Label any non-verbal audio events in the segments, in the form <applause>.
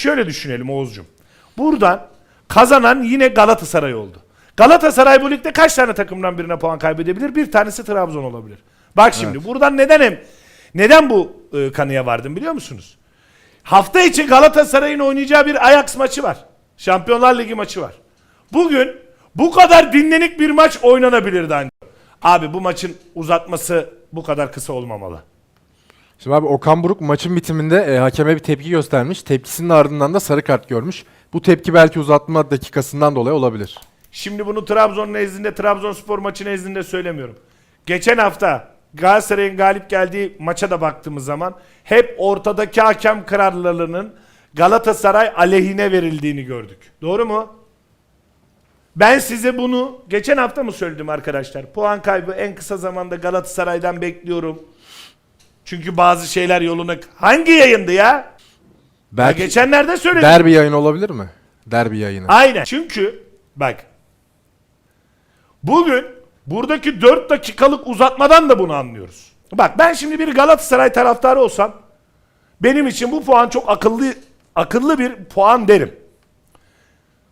şöyle düşünelim Oğuzcum. Buradan kazanan yine Galatasaray oldu. Galatasaray bu ligde kaç tane takımdan birine puan kaybedebilir? Bir tanesi Trabzon olabilir. Bak şimdi buradan neden hem neden bu e, kanıya vardım biliyor musunuz? Hafta içi Galatasaray'ın oynayacağı bir Ajax maçı var. Şampiyonlar Ligi maçı var. Bugün bu kadar dinlenik bir maç oynanabilirdi ancak. Abi bu maçın uzatması bu kadar kısa olmamalı. Şimdi abi Okan Buruk maçın bitiminde e, hakeme bir tepki göstermiş. Tepkisinin ardından da sarı kart görmüş. Bu tepki belki uzatma dakikasından dolayı olabilir. Şimdi bunu Trabzon nezdinde, Trabzonspor maçı nezdinde söylemiyorum. Geçen hafta Galatasaray'ın galip geldiği maça da baktığımız zaman hep ortadaki hakem kararlarının Galatasaray aleyhine verildiğini gördük. Doğru mu? Ben size bunu geçen hafta mı söyledim arkadaşlar? Puan kaybı en kısa zamanda Galatasaray'dan bekliyorum. Çünkü bazı şeyler yoluna... Hangi yayındı ya? Ya Belki geçenlerde söyledim. derbi yayını olabilir mi? Derbi yayını. Aynen. Çünkü bak bugün buradaki 4 dakikalık uzatmadan da bunu anlıyoruz. Bak ben şimdi bir Galatasaray taraftarı olsam benim için bu puan çok akıllı akıllı bir puan derim.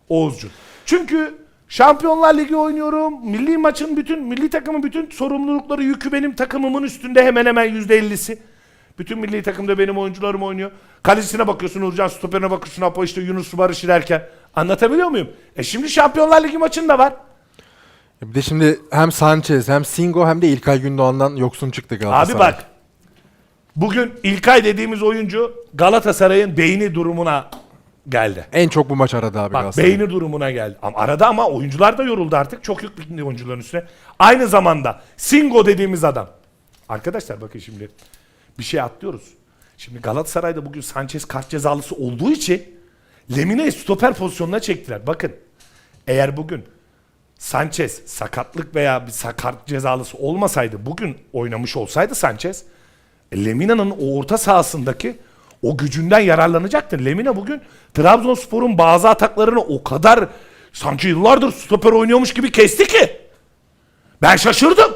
Oğuzcum. Çünkü Şampiyonlar Ligi oynuyorum. Milli maçın bütün milli takımın bütün sorumlulukları yükü benim takımımın üstünde hemen hemen %50'si. Bütün milli takımda benim oyuncularım oynuyor. Kalecisine bakıyorsun Uğurcan, stoperine bakıyorsun Apo işte Yunus Barış derken. Anlatabiliyor muyum? E şimdi Şampiyonlar Ligi maçında var. Bir de şimdi hem Sanchez hem Singo hem de İlkay Gündoğan'dan yoksun çıktı Abi Galatasaray. bak. Bugün İlkay dediğimiz oyuncu Galatasaray'ın beyni durumuna geldi. En çok bu maç aradı abi Bak Galatasaray. beyni durumuna geldi. Ama arada ama oyuncular da yoruldu artık. Çok yüklü oyuncuların üstüne. Aynı zamanda Singo dediğimiz adam. Arkadaşlar bakın şimdi bir şey atlıyoruz. Şimdi Galatasaray'da bugün Sanchez kart cezalısı olduğu için Lemine'yi stoper pozisyonuna çektiler. Bakın eğer bugün Sanchez sakatlık veya bir sakat cezalısı olmasaydı bugün oynamış olsaydı Sanchez Lemina'nın o orta sahasındaki o gücünden yararlanacaktır. Lemina bugün Trabzonspor'un bazı ataklarını o kadar sanki yıllardır stoper oynuyormuş gibi kesti ki. Ben şaşırdım.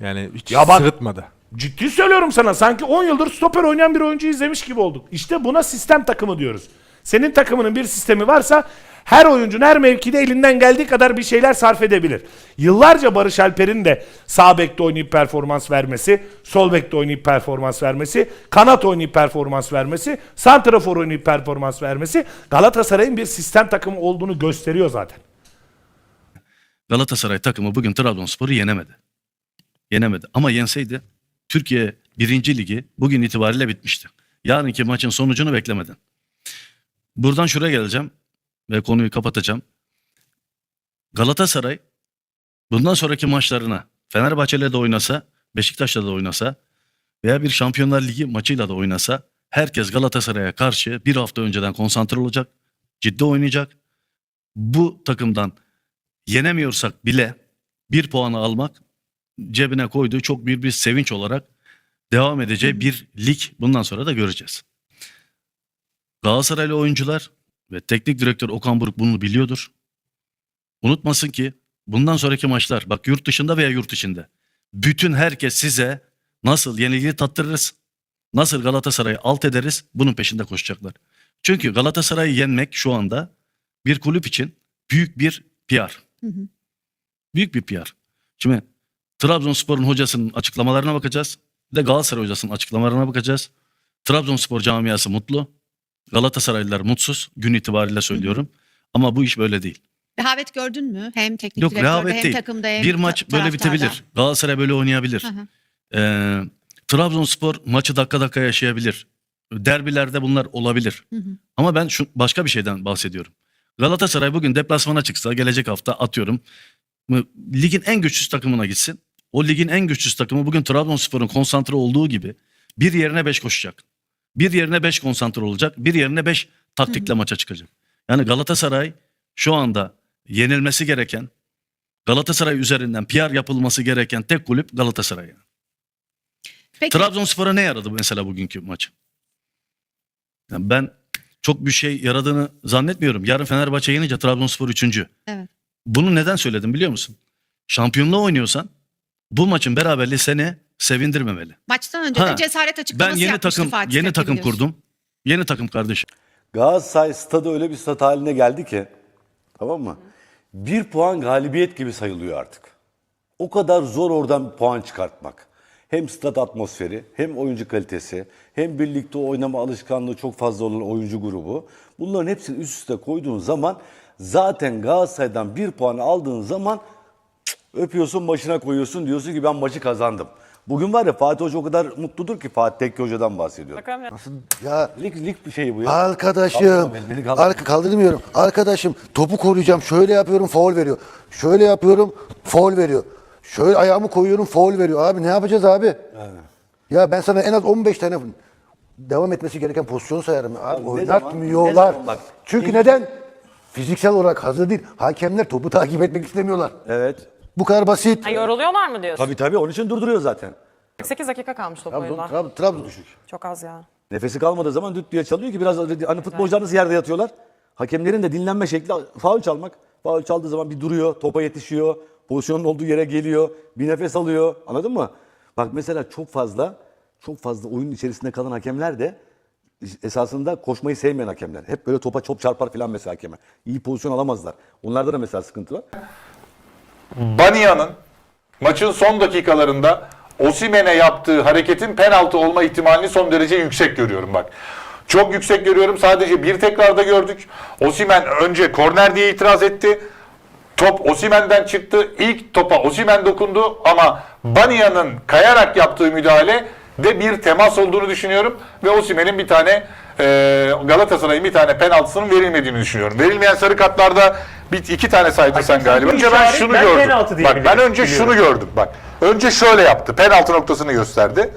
Yani hiç Ya bak- sırıtmadı. Ciddi söylüyorum sana. Sanki 10 yıldır stoper oynayan bir oyuncu izlemiş gibi olduk. İşte buna sistem takımı diyoruz. Senin takımının bir sistemi varsa her oyuncunun her mevkide elinden geldiği kadar bir şeyler sarf edebilir. Yıllarca Barış Alper'in de sağ bekte oynayıp performans vermesi, sol bekte oynayıp performans vermesi, kanat oynayıp performans vermesi, santrafor oynayıp performans vermesi Galatasaray'ın bir sistem takımı olduğunu gösteriyor zaten. Galatasaray takımı bugün Trabzonspor'u yenemedi. Yenemedi. Ama yenseydi Türkiye 1. Ligi bugün itibariyle bitmişti. Yarınki maçın sonucunu beklemeden. Buradan şuraya geleceğim ve konuyu kapatacağım. Galatasaray bundan sonraki maçlarına Fenerbahçe'yle de oynasa, Beşiktaş'la da oynasa veya bir Şampiyonlar Ligi maçıyla da oynasa herkes Galatasaray'a karşı bir hafta önceden konsantre olacak, ciddi oynayacak. Bu takımdan yenemiyorsak bile bir puanı almak cebine koyduğu çok büyük bir sevinç olarak devam edeceği bir lig bundan sonra da göreceğiz. Galatasaraylı oyuncular ve teknik direktör Okan Buruk bunu biliyordur. Unutmasın ki bundan sonraki maçlar bak yurt dışında veya yurt içinde bütün herkes size nasıl yenilgiyi tattırırız, nasıl Galatasaray'ı alt ederiz bunun peşinde koşacaklar. Çünkü Galatasaray'ı yenmek şu anda bir kulüp için büyük bir PR. Büyük bir PR. Şimdi Trabzonspor'un hocasının açıklamalarına bakacağız. Bir de Galatasaray hocasının açıklamalarına bakacağız. Trabzonspor camiası mutlu. Galatasaraylılar mutsuz. Gün itibariyle söylüyorum. Ama bu iş böyle değil. Rehavet gördün mü? Hem teknik Yok direktörde hem değil. takımda hem Bir maç ta- böyle taraftarda. bitebilir. Galatasaray böyle oynayabilir. Hı hı. Ee, Trabzonspor maçı dakika dakika yaşayabilir. Derbilerde bunlar olabilir. Hı hı. Ama ben şu başka bir şeyden bahsediyorum. Galatasaray bugün deplasmana çıksa gelecek hafta atıyorum ligin en güçsüz takımına gitsin. O ligin en güçsüz takımı bugün Trabzonspor'un konsantre olduğu gibi bir yerine 5 koşacak. Bir yerine 5 konsantre olacak. Bir yerine 5 taktikle maça çıkacak. Yani Galatasaray şu anda yenilmesi gereken Galatasaray üzerinden PR yapılması gereken tek kulüp Galatasaray. yani. Peki Trabzonspor'a ne yaradı mesela bugünkü maç? Yani ben çok bir şey yaradığını zannetmiyorum. Yarın Fenerbahçe yenince Trabzonspor üçüncü. Evet. Bunu neden söyledim biliyor musun? Şampiyonluğu oynuyorsan bu maçın beraberliği seni sevindirmemeli. maçtan önce Ha, de cesaret Ben açıklaması yeni yapmıştı takım Fatih yeni takım biliyorsun. kurdum. Yeni takım kardeşim. Galatasaray stadı öyle bir stat haline geldi ki tamam mı? Bir puan galibiyet gibi sayılıyor artık. O kadar zor oradan puan çıkartmak. Hem stat atmosferi, hem oyuncu kalitesi, hem birlikte oynama alışkanlığı çok fazla olan oyuncu grubu. Bunların hepsini üst üste koyduğun zaman zaten Galatasaray'dan bir puan aldığın zaman öpüyorsun başına koyuyorsun diyorsun ki ben maçı kazandım. Bugün var ya Fatih Hoca o kadar mutludur ki Fatih Tekke Hoca'dan bahsediyorum. Ya Lig, lig bir şey bu ya. arkadaşım, Kaldırma beni, arka kaldırmıyorum. Arkadaşım topu koruyacağım. Şöyle yapıyorum, foul veriyor. Şöyle yapıyorum, foul veriyor. Şöyle ayağımı koyuyorum, foul veriyor. Abi ne yapacağız abi? Ya ben sana en az 15 tane devam etmesi gereken pozisyon sayarım. Abi, Abi ne oynatmıyorlar. zaman- ne zaman bak- Çünkü neden? Fiziksel olarak hazır değil. Hakemler topu takip etmek istemiyorlar. Evet. Bu kadar basit. Ha, yoruluyorlar mı diyorsun? Tabii tabii onun için durduruyor zaten. 48 dakika kalmış top Trabzon, oyunda. Trabzon, Trabzon düşük. Çok az ya. Nefesi kalmadığı zaman düt diye çalıyor ki biraz hani futbolcular nasıl yerde yatıyorlar. Hakemlerin de dinlenme şekli faul çalmak. Faul çaldığı zaman bir duruyor, topa yetişiyor, pozisyonun olduğu yere geliyor, bir nefes alıyor. Anladın mı? Bak mesela çok fazla çok fazla oyun içerisinde kalan hakemler de esasında koşmayı sevmeyen hakemler. Hep böyle topa çok çarpar falan mesela hakeme. İyi pozisyon alamazlar. Onlarda da mesela sıkıntı var. Banya'nın maçın son dakikalarında Osimen'e yaptığı hareketin penaltı olma ihtimalini son derece yüksek görüyorum bak. Çok yüksek görüyorum. Sadece bir tekrarda gördük. Osimen önce korner diye itiraz etti. Top Osimen'den çıktı. İlk topa Osimen dokundu ama Banya'nın kayarak yaptığı müdahale de bir temas olduğunu düşünüyorum ve Osimen'in bir tane e, Galatasaray'ın bir tane penaltısının verilmediğini düşünüyorum. Verilmeyen sarı kartlarda bir iki tane saydın sen galiba. Önce ben şunu ben gördüm. Bak ben biliyorum. önce şunu gördüm. Bak önce şöyle yaptı. Penaltı noktasını gösterdi.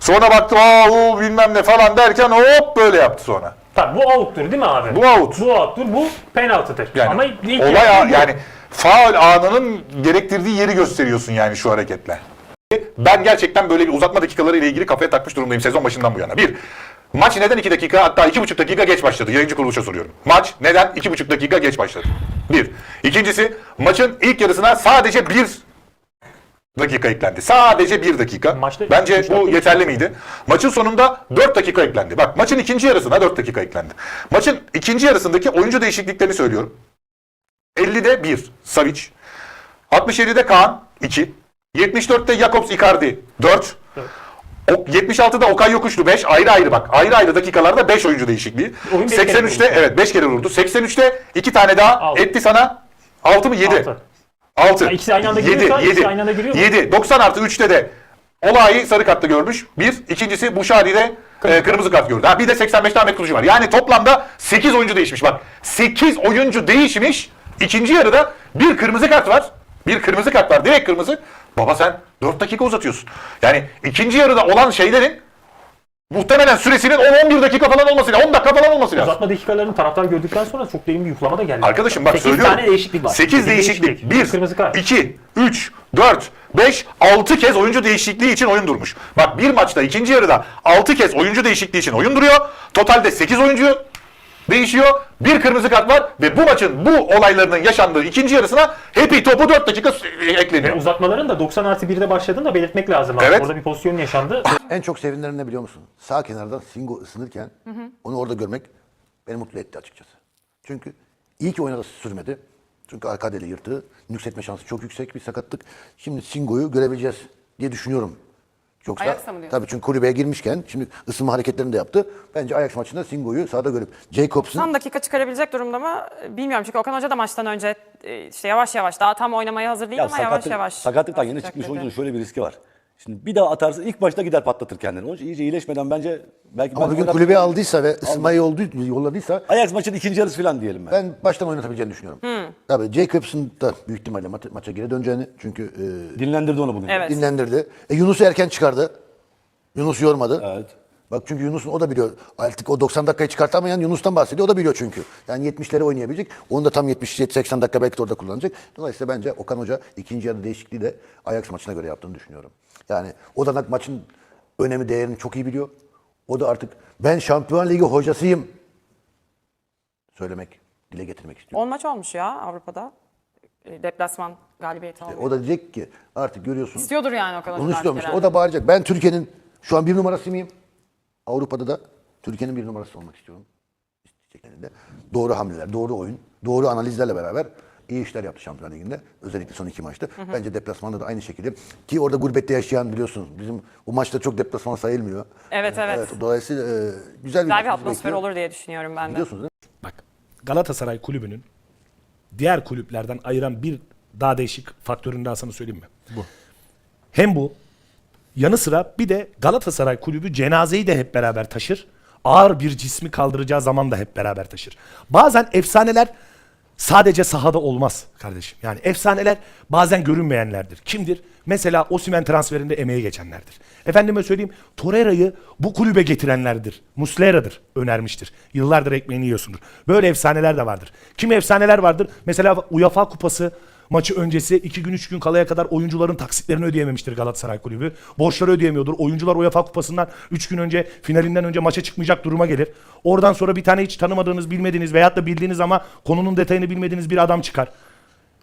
Sonra baktım aa o bilmem ne falan derken hop böyle yaptı sonra. Tabii bu out'tur değil mi abi? Bu out. Bu out'tur, bu penaltıdır. Yani Ama ilk olay a- yani faul anının gerektirdiği yeri gösteriyorsun yani şu hareketle. Ben gerçekten böyle bir uzatma dakikaları ile ilgili kafaya takmış durumdayım sezon başından bu yana. Bir, maç neden 2 dakika hatta 2,5 dakika geç başladı? Yayıncı kuruluşa soruyorum. Maç neden 2,5 dakika geç başladı? Bir. İkincisi maçın ilk yarısına sadece bir dakika eklendi. Sadece bir dakika. Maçta Bence üç bu dakika yeterli miydi? Maçın sonunda 4 dakika eklendi. Bak maçın ikinci yarısına 4 dakika eklendi. Maçın ikinci yarısındaki oyuncu değişikliklerini söylüyorum. 50'de 1 Savic. 67'de Kaan 2. 74'te Jakobs Icardi 4. O, 76'da Okay Yokuşlu 5 ayrı ayrı bak. Ayrı ayrı dakikalarda 5 oyuncu değişikliği. Oyun beş kere 83'te vurdu. evet 5 kere vurdu. 83'te 2 tane daha Altı. etti sana. 6 mı 7? Altı. 6. Ha, ikisi aynı anda giriyorsa, ikisi aynı anda giriyor mu? 7. 90 artı 3'te de olayı sarı kartla görmüş. Bir. İkincisi Buşari'de e, kırmızı kart gördü. Ha, bir de 85'te Ahmet Kurucu var. Yani toplamda 8 oyuncu değişmiş. Bak 8 oyuncu değişmiş. İkinci yarıda bir kırmızı kart var. Bir kırmızı kart var. Direkt kırmızı. Baba sen 4 dakika uzatıyorsun. Yani ikinci yarıda olan şeylerin muhtemelen süresinin 10-11 dakika falan olması lazım. 10 dakika falan olması lazım. Uzatma dakikalarını taraftar gördükten sonra çok derin bir yuklama da geldi. Arkadaşım bak 8 söylüyorum. tane değişiklik var. 8 değişiklik. 1, Kırmızı kart. 2, 3, 4, 5, 6 kez oyuncu değişikliği için oyun durmuş. Bak bir maçta ikinci yarıda 6 kez oyuncu değişikliği için oyun duruyor. Totalde 8 oyuncu değişiyor. Bir kırmızı kart var ve bu maçın bu olaylarının yaşandığı ikinci yarısına Happy topu 4 dakika Ve ekleniyor. uzatmaların da 90 artı 1'de başladığını da belirtmek lazım. abi. Evet. Orada bir pozisyon yaşandı. En çok sevinenlerim ne biliyor musun? Sağ kenardan Singo ısınırken onu orada görmek beni mutlu etti açıkçası. Çünkü iyi ki oynadı sürmedi. Çünkü arka deli yırtığı. Nüksetme şansı çok yüksek bir sakatlık. Şimdi Singo'yu görebileceğiz diye düşünüyorum. Yoksa, Ajax'a mı diyorsun? Tabii çünkü kulübeye girmişken şimdi ısınma hareketlerini de yaptı. Bence Ajax maçında Singo'yu sahada görüp Jacobs'ın Son dakika çıkarabilecek durumda mı bilmiyorum. Çünkü Okan Hoca da maçtan önce e, işte yavaş yavaş daha tam oynamaya hazır değil Ya ama yavaş sakatlık, yavaş. sakatlıktan yeni çıkmış oyuncunun şöyle bir riski var. Şimdi bir daha atarsın ilk başta gider patlatır kendini. Onun için iyice iyileşmeden bence belki ama bugün kulübeye aldıysa ve ısınmayı oldu, yolladıysa Ajax maçın ikinci yarısı falan diyelim ben. ben baştan oynatabileceğini düşünüyorum. Tabii Jacobs'ın da büyük ihtimalle ma- maça geri döneceğini çünkü e, Dinlendirdi onu bugün. Evet. dinlendirdi. E, Yunus'u erken çıkardı. Yunus yormadı. Evet. Bak çünkü Yunus'un o da biliyor. Artık o 90 dakikayı çıkartamayan Yunus'tan bahsediyor. O da biliyor çünkü. Yani 70'leri oynayabilecek. Onu da tam 70-80 dakika belki de orada kullanacak. Dolayısıyla bence Okan Hoca ikinci yarı değişikliği de Ajax maçına göre yaptığını düşünüyorum. Yani o da maçın önemi değerini çok iyi biliyor. O da artık ben Şampiyon Ligi hocasıyım söylemek, dile getirmek istiyor. 10 maç olmuş ya Avrupa'da. E, Deplasman galibiyeti aldı. O da diyecek ki artık görüyorsun. İstiyordur yani Okan Hoca. Onu istiyormuş. O da bağıracak. Ben Türkiye'nin şu an bir numarası mıyım? Avrupa'da da Türkiye'nin bir numarası olmak istiyorum. İsteklerinde. Doğru hamleler, doğru oyun, doğru analizlerle beraber iyi işler yaptı Şampiyonlar Ligi'nde. Özellikle son iki maçta. Bence deplasmanda da aynı şekilde. Ki orada gurbette yaşayan biliyorsunuz. Bizim bu maçta çok deplasman sayılmıyor. Evet evet. dolayısıyla e, güzel bir, Güzel bir maç atmosfer bekliyor. olur diye düşünüyorum ben de. Biliyorsunuz değil mi? Bak Galatasaray kulübünün diğer kulüplerden ayıran bir daha değişik faktörünü daha sana söyleyeyim mi? Bu. Hem bu yanı sıra bir de Galatasaray kulübü cenazeyi de hep beraber taşır. Ağır bir cismi kaldıracağı zaman da hep beraber taşır. Bazen efsaneler sadece sahada olmaz kardeşim. Yani efsaneler bazen görünmeyenlerdir. Kimdir? Mesela Osimhen transferinde emeği geçenlerdir. Efendime söyleyeyim Torreira'yı bu kulübe getirenlerdir. Muslera'dır önermiştir. Yıllardır ekmeğini yiyorsundur. Böyle efsaneler de vardır. Kim efsaneler vardır? Mesela UEFA kupası maçı öncesi iki gün üç gün kalaya kadar oyuncuların taksitlerini ödeyememiştir Galatasaray Kulübü. Borçları ödeyemiyordur. Oyuncular UEFA kupasından üç gün önce finalinden önce maça çıkmayacak duruma gelir. Oradan sonra bir tane hiç tanımadığınız bilmediğiniz veyahut da bildiğiniz ama konunun detayını bilmediğiniz bir adam çıkar.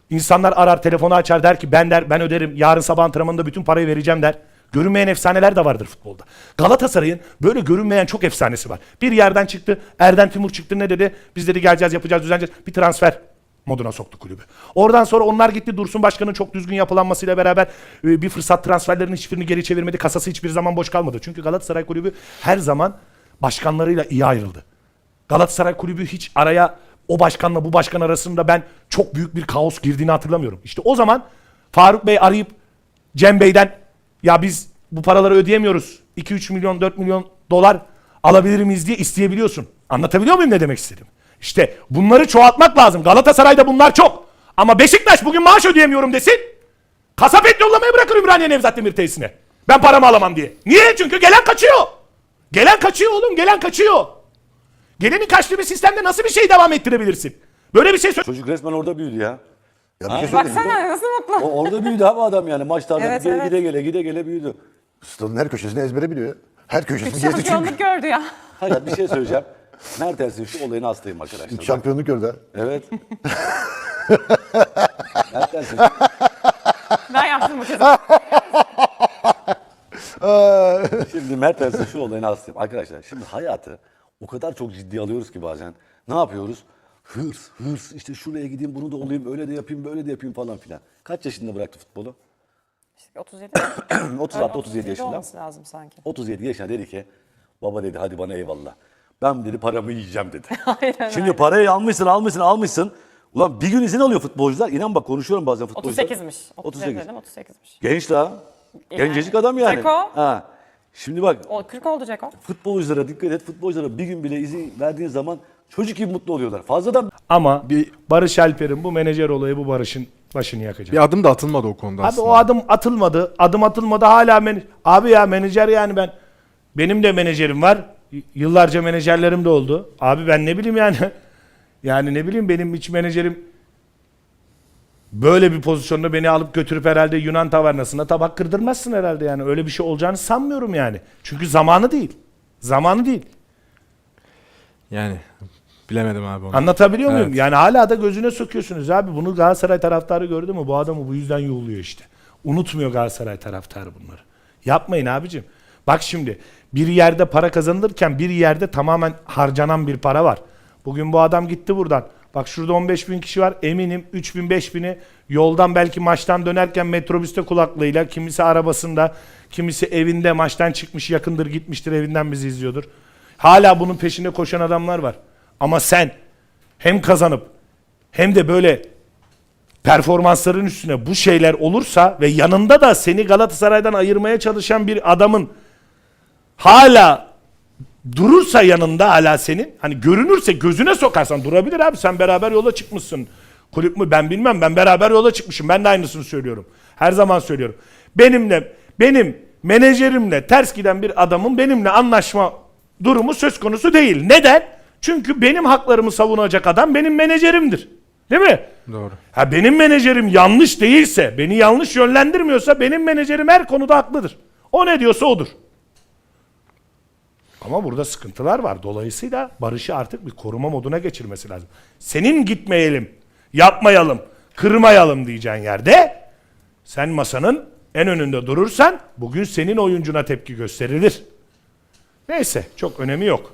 İnsanlar arar telefonu açar der ki ben der ben öderim yarın sabah antrenmanında bütün parayı vereceğim der. Görünmeyen efsaneler de vardır futbolda. Galatasaray'ın böyle görünmeyen çok efsanesi var. Bir yerden çıktı Erden Timur çıktı ne dedi? Biz dedi geleceğiz yapacağız düzenleyeceğiz. Bir transfer moduna soktu kulübü. Oradan sonra onlar gitti Dursun Başkan'ın çok düzgün yapılanmasıyla beraber e, bir fırsat transferlerinin hiçbirini geri çevirmedi. Kasası hiçbir zaman boş kalmadı. Çünkü Galatasaray kulübü her zaman başkanlarıyla iyi ayrıldı. Galatasaray kulübü hiç araya o başkanla bu başkan arasında ben çok büyük bir kaos girdiğini hatırlamıyorum. İşte o zaman Faruk Bey arayıp Cem Bey'den ya biz bu paraları ödeyemiyoruz. 2-3 milyon 4 milyon dolar alabilir miyiz diye isteyebiliyorsun. Anlatabiliyor muyum ne demek istedim? İşte bunları çoğaltmak lazım. Galatasaray'da bunlar çok. Ama Beşiktaş bugün maaş ödeyemiyorum desin. Kasap et yollamayı bırakır Ümraniye Nevzat Demir tesisine. Ben paramı alamam diye. Niye? Çünkü gelen kaçıyor. Gelen kaçıyor oğlum. Gelen kaçıyor. Gelenin kaçtığı bir sistemde nasıl bir şey devam ettirebilirsin? Böyle bir şey söyle. Çocuk resmen orada büyüdü ya. Ya bir şey söyleyeyim. Baksana nasıl mutlu. O orada büyüdü abi adam yani maçlarda Evet, gide, evet. gide gele gide gele büyüdü. Stadın her köşesini ezbere biliyor. ya. Her köşesini gezdi çünkü. Şampiyonluk gördü ya. Hayır bir şey söyleyeceğim. Mertens'in şu olayına hastayım arkadaşlar. Şampiyonluk gördü. Evet. <laughs> Mertens'in Ben yaptım bu kızı. Şimdi Mertens'in şu olayına hastayım. Arkadaşlar şimdi hayatı o kadar çok ciddi alıyoruz ki bazen. Ne yapıyoruz? Hırs, hırs. işte şuraya gideyim, bunu da olayım, öyle de yapayım, böyle de yapayım falan filan. Kaç yaşında bıraktı futbolu? 37. 36-37 <clears throat> yaşında. olması lazım sanki. 37 yaşında dedi ki, baba dedi hadi bana eyvallah. Ben dedi paramı yiyeceğim dedi. <laughs> Aynen Şimdi öyle. parayı almışsın, almışsın, almışsın. Ulan bir gün izin alıyor futbolcular. İnan bak konuşuyorum bazen futbolcular. 38'miş. 38. 38 dedim 38'miş. Genç daha. Yani. Gencecik adam yani. Ceko. Ha. Şimdi bak O 40 oldu Ceko. futbolculara dikkat et. Futbolculara bir gün bile izin verdiğin zaman çocuk gibi mutlu oluyorlar. Fazladan Ama bir Barış Alper'in bu menajer olayı bu Barış'ın başını yakacak. Bir adım da atılmadı o konuda Abi aslında. o adım atılmadı. Adım atılmadı hala men Abi ya menajer yani ben benim de menajerim var. Yıllarca menajerlerim de oldu. Abi ben ne bileyim yani. <laughs> Yani ne bileyim benim hiç menajerim böyle bir pozisyonda beni alıp götürüp herhalde Yunan tavernasında tabak kırdırmazsın herhalde yani. Öyle bir şey olacağını sanmıyorum yani. Çünkü zamanı değil. Zamanı değil. Yani bilemedim abi onu. Anlatabiliyor muyum? Evet. Yani hala da gözüne sokuyorsunuz abi. Bunu Galatasaray taraftarı gördü mü? Bu adamı bu yüzden yuhluyor işte. Unutmuyor Galatasaray taraftarı bunları. Yapmayın abicim. Bak şimdi bir yerde para kazanılırken bir yerde tamamen harcanan bir para var. Bugün bu adam gitti buradan. Bak şurada 15 bin kişi var. Eminim 3 bin 5 bini yoldan belki maçtan dönerken metrobüste kulaklığıyla kimisi arabasında kimisi evinde maçtan çıkmış yakındır gitmiştir evinden bizi izliyordur. Hala bunun peşinde koşan adamlar var. Ama sen hem kazanıp hem de böyle performansların üstüne bu şeyler olursa ve yanında da seni Galatasaray'dan ayırmaya çalışan bir adamın hala durursa yanında hala senin hani görünürse gözüne sokarsan durabilir abi sen beraber yola çıkmışsın. Kulüp mü ben bilmem ben beraber yola çıkmışım ben de aynısını söylüyorum. Her zaman söylüyorum. Benimle benim menajerimle ters giden bir adamın benimle anlaşma durumu söz konusu değil. Neden? Çünkü benim haklarımı savunacak adam benim menajerimdir. Değil mi? Doğru. Ha benim menajerim yanlış değilse, beni yanlış yönlendirmiyorsa benim menajerim her konuda haklıdır. O ne diyorsa odur. Ama burada sıkıntılar var. Dolayısıyla Barış'ı artık bir koruma moduna geçirmesi lazım. Senin gitmeyelim, yapmayalım, kırmayalım diyeceğin yerde sen masanın en önünde durursan bugün senin oyuncuna tepki gösterilir. Neyse çok önemi yok.